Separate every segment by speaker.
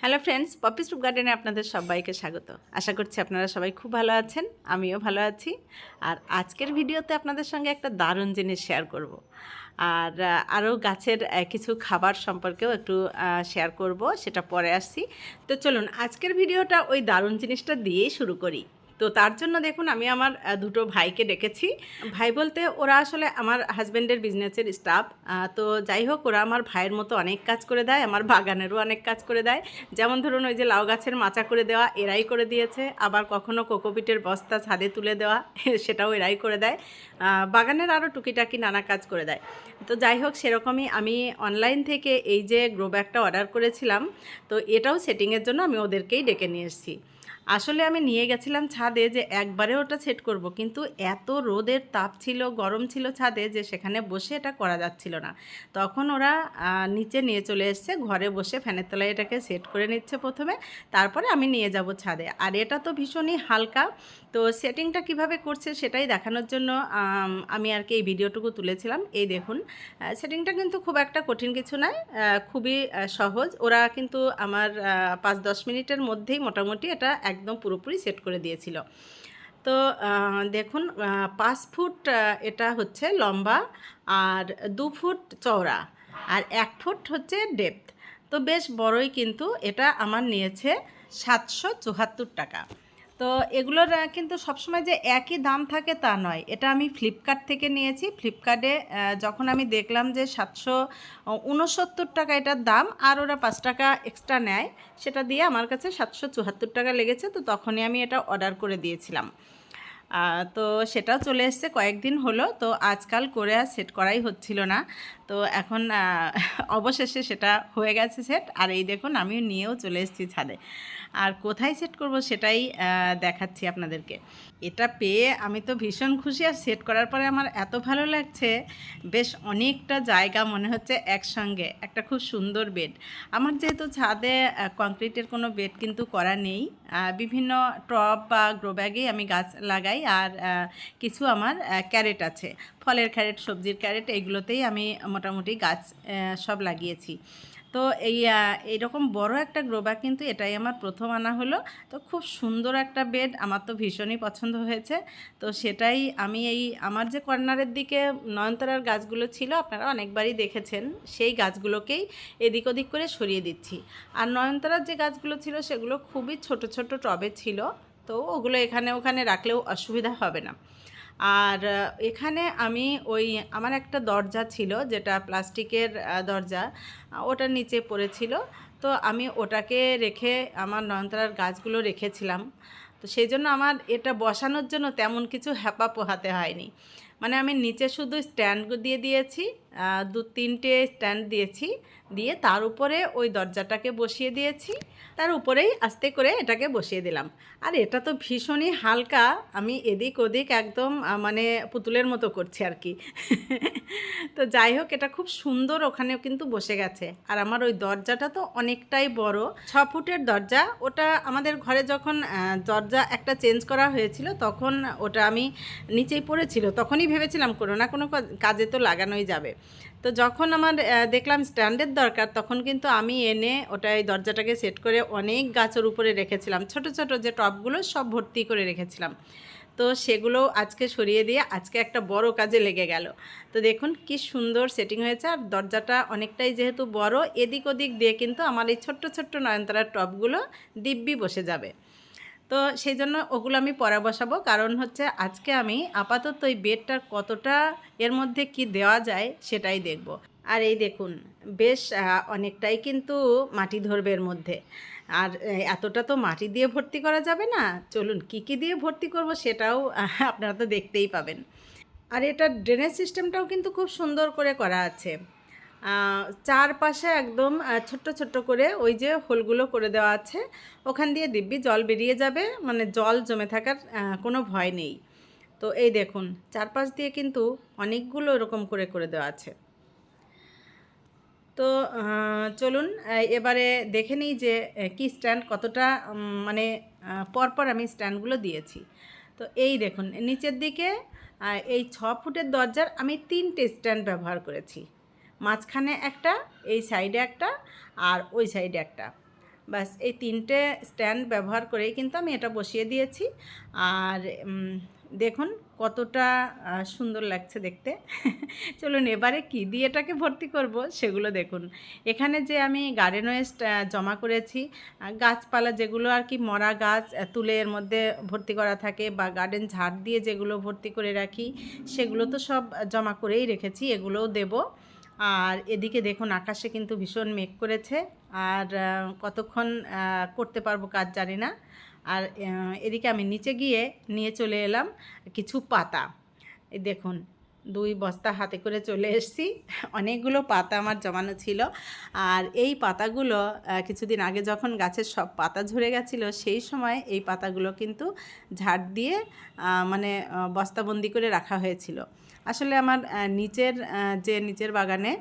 Speaker 1: Hello friends poppy stoop গার্ডেনে আপনাদের সবাইকে স্বাগত। আশা করছি আপনারা সবাই খুব ভালো আছেন, আমিও ভালো আছি। আর আজকের ভিডিওতে আপনাদের সঙ্গে একটা দারুণ জিনিস শেয়ার করব। আর আরও গাছের কিছু খাবার সম্পর্কেও একটু শেয়ার করব, সেটা পরে আসছি। তো চলুন, আজকের ভিডিওটা ওই দারুণ জিনিসটা দিয়েই শুরু করি। তো তার জন্য দেখুন, আমি আমার দুটো ভাইকে ডেকেছি। ভাই বলতে ওরা আসলে আমার হাজব্যান্ডের বিজনেসের স্টাফ তো যাই হোক, ওরা আমার ভাইয়ের মতো অনেক কাজ করে দেয়, আমার বাগানেরও অনেক কাজ করে দেয়। যেমন ধরুন, ওই যে লাউ গাছের মাচা করে দেওয়া, এরাই করে দিয়েছে। আবার কখনো কোকোপিটের বস্তা ছাদে তুলে দেওয়া, সেটাও এরাই করে দেয়। বাগানের আরও টুকিটাকি নানা কাজ করে দেয়। তো যাই হোক, সেরকমই আমি অনলাইন থেকে এই যে গ্রো ব্যাগটা অর্ডার করেছিলাম, তো এটাও সেটিংয়ের জন্য আমি ওদেরকেই ডেকে নিয়ে এসেছি। আসলে আমি নিয়ে গেছিলাম ছাদে যে একবারে ওটা সেট করব। কিন্তু এত রোদের তাপ ছিল, গরম ছিল ছাদে যে সেখানে বসে এটা করা যাচ্ছিল না। তখন ওরা নিচে নিয়ে চলে এসছে, ঘরে বসে ফ্যানের তলায় এটাকে সেট করে নিচ্ছে প্রথমে। তারপরে আমি নিয়ে যাব ছাদে। আর এটা তো ভীষণই হালকা। তো সেটিংটা কীভাবে করছে সেটাই দেখানোর জন্য, আমি আর কি এই ভিডিওটুকু তুলেছিলাম। এই দেখুন সেটিংটা কিন্তু খুব একটা কঠিন কিছু নয় খুবই সহজ। ওরা কিন্তু আমার পাঁচ দশ মিনিটের মধ্যেই মোটামুটি এটা একদম পুরোপুরি সেট করে দিয়েছিল। তো দেখুন পাঁচ ফুট এটা হচ্ছে লম্বা আর দু ফুট চওড়া আর এক ফুট হচ্ছে ডেপথ তো বেশ বড়ই কিন্তু এটা আমার নিয়েছে সাতশো চুয়াত্তর টাকা। তো এগুলোর কিন্তু সবসময় যে একই দাম থাকে তা নয়। এটা আমি ফ্লিপকার্ট থেকে নিয়েছি। ফ্লিপকার্টে যখন আমি দেখলাম যে সাতশো উনসত্তর টাকা এটার দাম আর ওরা পাঁচ টাকা এক্সট্রা নেয়, সেটা দিয়ে আমার কাছে সাতশো চুয়াত্তর টাকা লেগেছে, তো তখনই আমি এটা অর্ডার করে দিয়েছিলাম। তো সেটাও চলে এসছে, কয়েকদিন হলো, তো আজকাল করে আর সেট করাই হচ্ছিল না। তো এখন অবশেষে সেটা হয়ে গেছে সেট আর এই দেখুন আমিও নিয়েও চলে এসেছি ছাদে। আর কোথায় সেট করব সেটাই দেখাচ্ছি আপনাদেরকে। এটা পেয়ে আমি তো ভীষণ খুশি আর সেট করার পরে আমার এত ভালো লাগছে। বেশ অনেকটা জায়গা মনে হচ্ছে একসঙ্গে, একটা খুব সুন্দর বেড আমার যেহেতু ছাদে কংক্রিটের কোনো বেড কিন্তু করা নেই। বিভিন্ন টপ বা গ্রো ব্যাগেই আমি গাছ লাগাই আর কিছু আমার ক্যারেট আছে। ফলের ক্যারেট সবজির ক্যারেট এইগুলোতেই আমি মোটামুটি গাছ সব লাগিয়েছি। তো এই এইরকম বড় একটা গ্রো ব্যাগ কিন্তু এটাই আমার প্রথম আনা হলো। তো খুব সুন্দর একটা বেড, আমার তো ভীষণই পছন্দ হয়েছে। তো সেটাই আমি এই, আমার যে কর্নারের দিকে নয়নতারার গাছগুলো ছিল, আপনারা অনেকবারই দেখেছেন, সেই গাছগুলোকেই এদিক ওদিক করে সরিয়ে দিচ্ছি। আর নয়নতারার যে গাছগুলো ছিল, সেগুলো খুবই ছোট ছোট টবে ছিল। তো ওগুলো এখানে, ওখানে রাখলেও অসুবিধা হবে না। আর এখানে আমি ওই, আমার একটা দরজা ছিল যেটা প্লাস্টিকের দরজা ওটার নিচে পড়েছিল। তো আমি ওটাকে রেখে আমার নয়নতারার গাছগুলো রেখেছিলাম। তো সেই জন্য আমার এটা বসানোর জন্য তেমন কিছু হ্যাপা পোহাতে হয়নি। মানে আমি নিচে শুধু স্ট্যান্ড দিয়ে দিয়েছি দু তিনটে স্ট্যান্ড দিয়েছি, দিয়ে তার উপরে ওই দরজাটাকে বসিয়ে দিয়েছি, তার উপরেই আস্তে করে এটাকে বসিয়ে দিলাম। আর এটা তো ভীষণই হালকা, আমি এদিক ওদিক একদম মানে পুতুলের মতো করছি আর কি। তো যাই হোক, এটা খুব সুন্দর ওখানেও কিন্তু বসে গেছে। আর আমার ওই দরজাটা তো অনেকটাই বড়। ছ ফুটের দরজা, ওটা আমাদের ঘরে যখন দরজা একটা চেঞ্জ করা হয়েছিল, তখন ওটা আমি নিচেই পড়েছিল, তখনই ভেবেছিলাম কোনো না কোনো কাজে তো লাগানোই যাবে। তো যখন আমার দেখলাম স্ট্যান্ডের দরকার, তখন কিন্তু আমি এনে ওটা এই দরজাটাকে সেট করে অনেক গাছের উপরে রেখেছিলাম। ছোট ছোট যে টবগুলো সব ভর্তি করে রেখেছিলাম। তো সেগুলো আজকে সরিয়ে দিয়ে আজকে একটা বড় কাজে লেগে গেল। তো দেখুন কি সুন্দর সেটিং হয়েছে, আর দরজাটা অনেকটাই যেহেতু বড়, এদিক ওদিক দিয়ে কিন্তু আমার এই ছোট্ট ছোট্ট নয়নতারার টবগুলো দিব্যি বসে যাবে। তো সেই জন্য ওগুলো আমি পরে বসাবো। কারণ হচ্ছে আজকে আমি আপাতত এই বেডটার কতটা এর মধ্যে কি দেওয়া যায় সেটাই দেখব। আর এই দেখুন, বেশ অনেকটাই কিন্তু মাটি ধরবে এর মধ্যে। আর এতটা তো মাটি দিয়ে ভর্তি করা যাবে না। চলুন, কি কি দিয়ে ভর্তি করব সেটাও আপনারা তো দেখতেই পাবেন। আর এটা ড্রেনেজ সিস্টেমটাও কিন্তু খুব সুন্দর করে করা আছে। চারপাশে একদম ছোট্ট ছোট্ট করে ওই যে হোলগুলো করে দেওয়া আছে। ওখান দিয়ে দিব্যি জল বেরিয়ে যাবে মানে জল জমে থাকার কোনো ভয় নেই। তো এই দেখুন, চারপাশ দিয়ে কিন্তু অনেকগুলো এরকম করে করে দেওয়া আছে। তো চলুন এবারে দেখে নিই যে কি স্ট্যান্ড কতটা মানে পরপর আমি স্ট্যান্ডগুলো দিয়েছি। তো এই দেখুন, নিচের দিকে এই ছ ফুটের দরজার আমি তিনটে স্ট্যান্ড ব্যবহার করেছি। মাঝখানে একটা, এই সাইডে একটা আর ওই সাইডে একটা। ব্যাস, এই তিনটে স্ট্যান্ড ব্যবহার করেই কিন্তু আমি এটা বসিয়ে দিয়েছি। আর দেখুন কতটা সুন্দর লাগছে দেখতে। চলুন এবারে কী দিয়ে এটাকে ভর্তি করব সেগুলো দেখুন। এখানে যে আমি গার্ডেন ওয়েস্ট জমা করেছি গাছপালা যেগুলো আর কি মরা গাছ তুলে এর মধ্যে ভর্তি করা থাকে বা গার্ডেন ঝাড় দিয়ে যেগুলো ভর্তি করে রাখি, সেগুলো তো সব জমা করেই রেখেছি, এগুলোও দেব। আর এদিকে দেখুন আকাশে কিন্তু ভীষণ মেঘ করেছে আর কতক্ষণ করতে পারব কাজ জানি না। আর এদিকে আমি নিচে গিয়ে নিয়ে চলে এলাম কিছু পাতা। দেখুন দুই বস্তা হাতে করে চলে এসেছি। অনেকগুলো পাতা আমার জমানো ছিল। আর এই পাতাগুলো কিছুদিন আগে যখন গাছের সব পাতা ঝরে গেছিল, সেই সময় এই পাতাগুলো কিন্তু ঝাড় দিয়ে মানে বস্তাবন্দি করে রাখা হয়েছিল। আসলে আমার নিচের যে নিচের বাগানে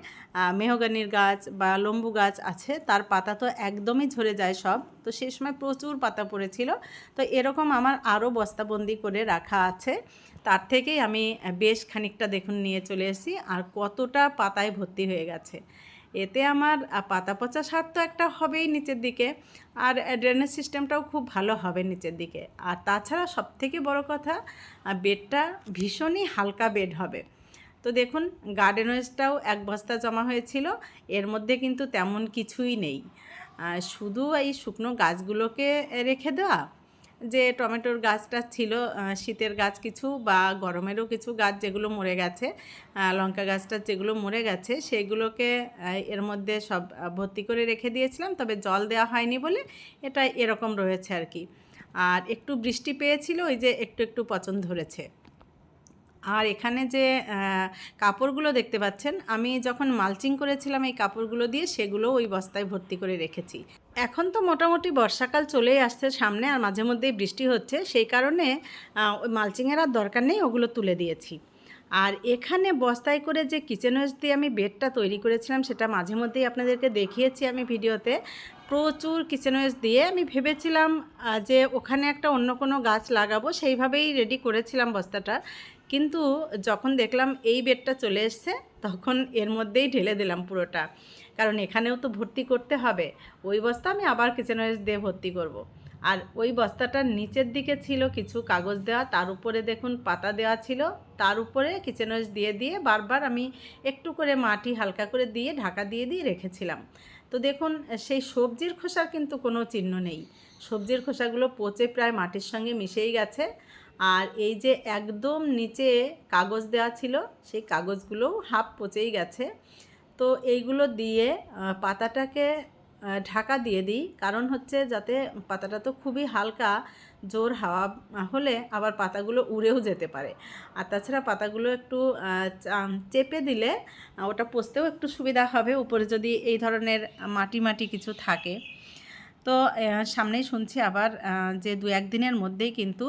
Speaker 1: মেহগানির গাছ বা লম্বু গাছ আছে, তার পাতা তো একদমই ঝরে যায় সব। তো সেই সময় প্রচুর পাতা পড়েছিল। তো এরকম আমার আরও বস্তাবন্দি করে রাখা আছে। তার থেকেই আমি বেশ খানিকটা দেখুন নিয়ে চলে এসেছি। আর কতটা পাতায় ভর্তি হয়ে গেছে। এতে আমার পাতা পচা সার তো একটা হবেই নিচের দিকে। আর ড্রেনেজ সিস্টেমটাও খুব ভালো হবে নিচের দিকে। আর তাছাড়া সবথেকে বড় কথা বেডটা ভীষণই হালকা বেড হবে। তো দেখুন গার্ডেন ওয়েস্টটাও এক বস্তা জমা হয়েছিল। এর মধ্যে কিন্তু তেমন কিছুই নেই। শুধু এই শুকনো গাছগুলোকে রেখে দেওয়া যে টমেটোর গাছটা ছিল শীতের গাছ কিছু বা গরমেরও কিছু গাছ যেগুলো মরে গেছে লঙ্কা গাছটা যেগুলো মরে গেছে, সেগুলোকে এর মধ্যে সব ভর্তি করে রেখে দিয়েছিলাম, তবে জল দেওয়া হয়নি বলে এটা এরকম রয়েছে আর কি। আর একটু বৃষ্টি পেয়েছিল, ওই যে একটু একটু পচন ধরেছে। আর এখানে যে কাপড়গুলো দেখতে পাচ্ছেন, আমি যখন মালচিং করেছিলাম এই কাপড়গুলো দিয়ে, সেগুলো ওই বস্তায় ভর্তি করে রেখেছি। এখন তো মোটামুটি বর্ষাকাল চলেই আসছে সামনে আর মাঝে মধ্যেই বৃষ্টি হচ্ছে। সেই কারণে মালচিংয়ের আর দরকার নেই, ওগুলো তুলে দিয়েছি। আর এখানে বস্তায় করে যে কিচেন ওয়েস্ট দিয়ে আমি বেডটা তৈরি করেছিলাম, সেটা মাঝে মধ্যেই আপনাদেরকে দেখিয়েছি আমি ভিডিওতে। প্রচুর কিচেন ওয়েস্ট দিয়ে আমি ভেবেছিলাম যে ওখানে একটা অন্য কোনো গাছ লাগাবো, সেইভাবেই রেডি করেছিলাম বস্তাটা। কিন্তু যখন দেখলাম এই বেডটা চলে এসছে, তখন এর মধ্যেই ঢেলে দিলাম পুরোটা। কারণ এখানেও তো ভর্তি করতে হবে। ওই বস্তা আমি আবার কিচেন ওয়েস্ট দিয়ে ভর্তি করব। আর ওই বস্তাটার নিচের দিকে ছিল কিছু কাগজ দেওয়া, তার উপরে দেখুন পাতা দেওয়া ছিল, তার উপরে কিচেন ওয়েস্ট দিয়ে দিয়ে বারবার আমি একটু করে মাটি হালকা করে দিয়ে ঢাকা দিয়ে দিয়ে রেখেছিলাম। তো দেখুন, সেই সবজির খোসার কিন্তু কোনো চিহ্ন নেই। সবজির খোসাগুলো পচে প্রায় মাটির সঙ্গে মিশেই গেছে। আর এই যে একদম নিচে কাগজ দেওয়া ছিল, সেই কাগজগুলোও হাফ পচেই গেছে। তো এইগুলো দিয়ে পাতাটাকে ঢাকা দিয়ে দিই। কারণ হচ্ছে যাতে পাতাটা তো খুবই হালকা, জোর হাওয়া হলে আবার পাতাগুলো উড়েও যেতে পারে। আর তাছাড়া পাতাগুলো একটু চেপে দিলে ওটা পচতেও একটু সুবিধা হবে। উপরে যদি এই ধরনের মাটি মাটি কিছু থাকে তো সামনেই শুনছি আবার যে দু একদিনের মধ্যেই কিন্তু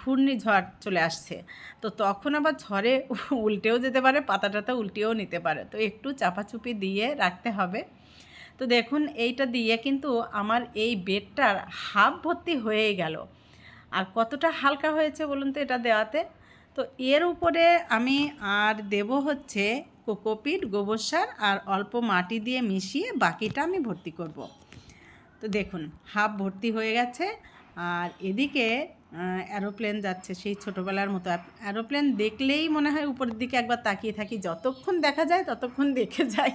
Speaker 1: ঘূর্ণিঝড় চলে আসছে। তো তখন আবার ঝড়ে উল্টেও যেতে পারে পাতা টাতা উল্টেও নিতে পারে। তো একটু চাপাচুপি দিয়ে রাখতে হবে। তো দেখুন, এইটা দিয়ে কিন্তু আমার এই বেডটার হাফ ভর্তি হয়েই গেল। আর কতটা হালকা হয়েছে বলুন তো এটা দেওয়াতে? তো এর উপরে আমি আর দেব হচ্ছে কোকোপিট, গোবর সার আর অল্প মাটি দিয়ে মিশিয়ে বাকিটা আমি ভর্তি করব। তো দেখুন, হাফ ভর্তি হয়ে গেছে। আর এদিকে অ্যারোপ্লেন যাচ্ছে সেই ছোটোবেলার মতো। অ্যারোপ্লেন দেখলেই মনে হয় উপরের দিকে একবার তাকিয়ে থাকি। যতক্ষণ দেখা যায়, ততক্ষণ দেখে যাই।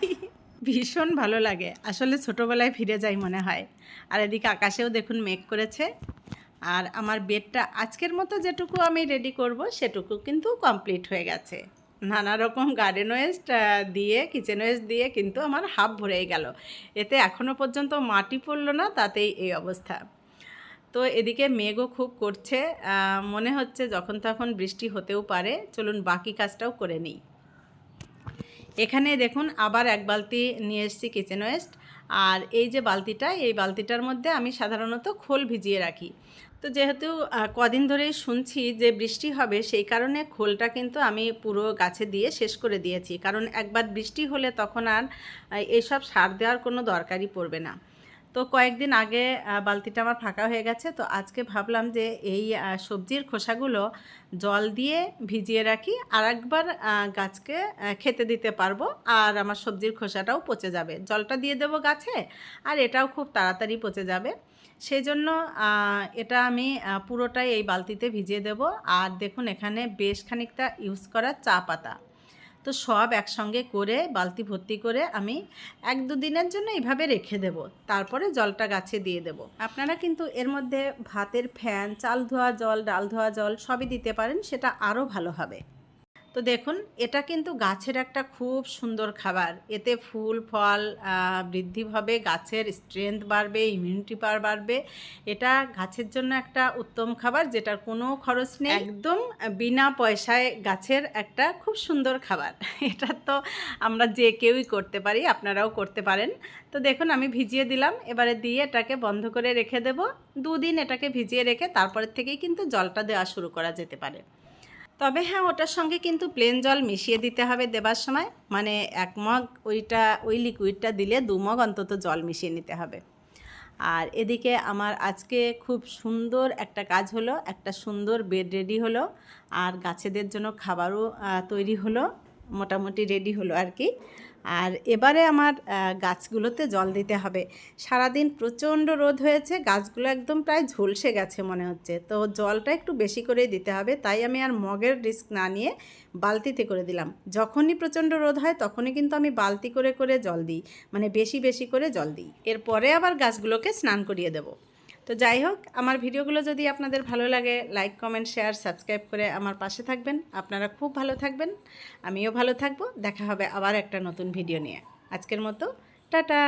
Speaker 1: ভীষণ ভালো লাগে। আসলে ছোটোবেলায় ফিরে যাই মনে হয়। আর এদিকে আকাশেও দেখুন মেঘ করেছে। আর আমার বেডটা আজকের মতো যেটুকু আমি রেডি করব, সেটুকু কিন্তু কমপ্লিট হয়ে গেছে। নানা রকম গার্ডেন ওয়েস্ট দিয়ে কিচেন ওয়েস্ট দিয়ে কিন্তু আমার হাফ ভরেই গেল। এতে এখনও পর্যন্ত মাটি পড়ল না, তাতেই এই অবস্থা। তো এদিকে মেঘও খুব করছে মনে হচ্ছে যখন তখন বৃষ্টি হতেও পারে, চলুন বাকি কাজটাও করে নিই। এখানে দেখুন, আবার এক বালতি নিয়ে এসছি কিচেন ওয়েস্ট আর এই যে বালতিটা, এই বালতিটার মধ্যে আমি সাধারণত খোল ভিজিয়ে রাখি। তো যেহেতু কদিন ধরেই শুনছি যে বৃষ্টি হবে, সেই কারণে খোলটা কিন্তু আমি পুরো গাছে দিয়ে শেষ করে দিয়েছি। কারণ একবার বৃষ্টি হলে তখন আর এসব সার দেওয়ার কোনো দরকারই পড়বে না। তো কয়েকদিন আগে বালতিটা আমার ফাঁকা হয়ে গেছে। তো আজকে ভাবলাম যে এই সবজির খোসাগুলো জল দিয়ে ভিজিয়ে রাখি। আর একবার গাছকে খেতে দিতে পারব। আর আমার সবজির খোসাটাও পচে যাবে। জলটা দিয়ে দেবো গাছে, আর এটাও খুব তাড়াতাড়ি পচে যাবে। সেই জন্য এটা আমি পুরোটাই এই বালতিতে ভিজিয়ে দেব। আর দেখুন, এখানে বেশ খানিকটা ইউজ করা চা পাতা। তো সব একসঙ্গে করে, বালতি ভর্তি করে আমি এক দু দিনের জন্য এইভাবে রেখে দেব। তারপরে জলটা গাছে দিয়ে দেব। আপনারা কিন্তু এর মধ্যে ভাতের ফ্যান, চাল ধোয়া জল, ডাল ধোয়া জল সবই দিতে পারেন, সেটা আরও ভালো হবে। তো দেখুন, এটা কিন্তু গাছের একটা খুব সুন্দর খাবার। এতে ফুল, ফল বৃদ্ধি হবে, গাছের স্ট্রেংথ বাড়বে ইমিউনিটি পাওয়ার বাড়বে। এটা গাছের জন্য একটা উত্তম খাবার, যেটার কোনো খরচ নেই। একদম। বিনা পয়সায় গাছের একটা খুব সুন্দর খাবার। এটা তো আমরা যে কেউই করতে পারি, আপনারাও করতে পারেন। তো দেখুন, আমি ভিজিয়ে দিলাম। এবারে দিয়ে এটাকে বন্ধ করে রেখে দেব। দুদিন এটাকে ভিজিয়ে রেখে তারপরের থেকেই কিন্তু জলটা দেওয়া শুরু করা যেতে পারে। তবে হ্যাঁ ওটার সঙ্গে কিন্তু প্লেন জল মিশিয়ে দিতে হবে দেবার সময়। মানে এক মগ ওইটা, ওই লিকুইডটা দিলে দু মগ অন্তত জল মিশিয়ে নিতে হবে। আর এদিকে আমার আজকে খুব সুন্দর একটা কাজ হলো, একটা সুন্দর বেড রেডি হলো, আর গাছেদের জন্য খাবারও তৈরি হলো, মোটামুটি রেডি হলো আর কি। আর এবারে আমার গাছগুলোতে জল দিতে হবে। সারাদিন প্রচণ্ড রোদ হয়েছে, গাছগুলো একদম প্রায় ঝলসে গেছে মনে হচ্ছে। তো জলটা একটু বেশি করে দিতে হবে, তাই আমি আর মগের রিস্ক না নিয়ে বালতিতে করে দিলাম। যখনই প্রচণ্ড রোদ হয়, তখনই কিন্তু আমি বালতি করে করে জল দিই মানে বেশি বেশি করে জল দিই। এরপরে আবার গাছগুলোকে স্নান করিয়ে দেবো। তো যাই হোক, আমার ভিডিওগুলো যদি আপনাদের ভালো লাগে লাইক কমেন্ট শেয়ার সাবস্ক্রাইব করে আমার পাশে থাকবেন। আপনারা খুব ভালো থাকবেন। আমিও ভালো থাকব। দেখা হবে আবার একটা নতুন ভিডিও নিয়ে। আজকের মতো, টাটা!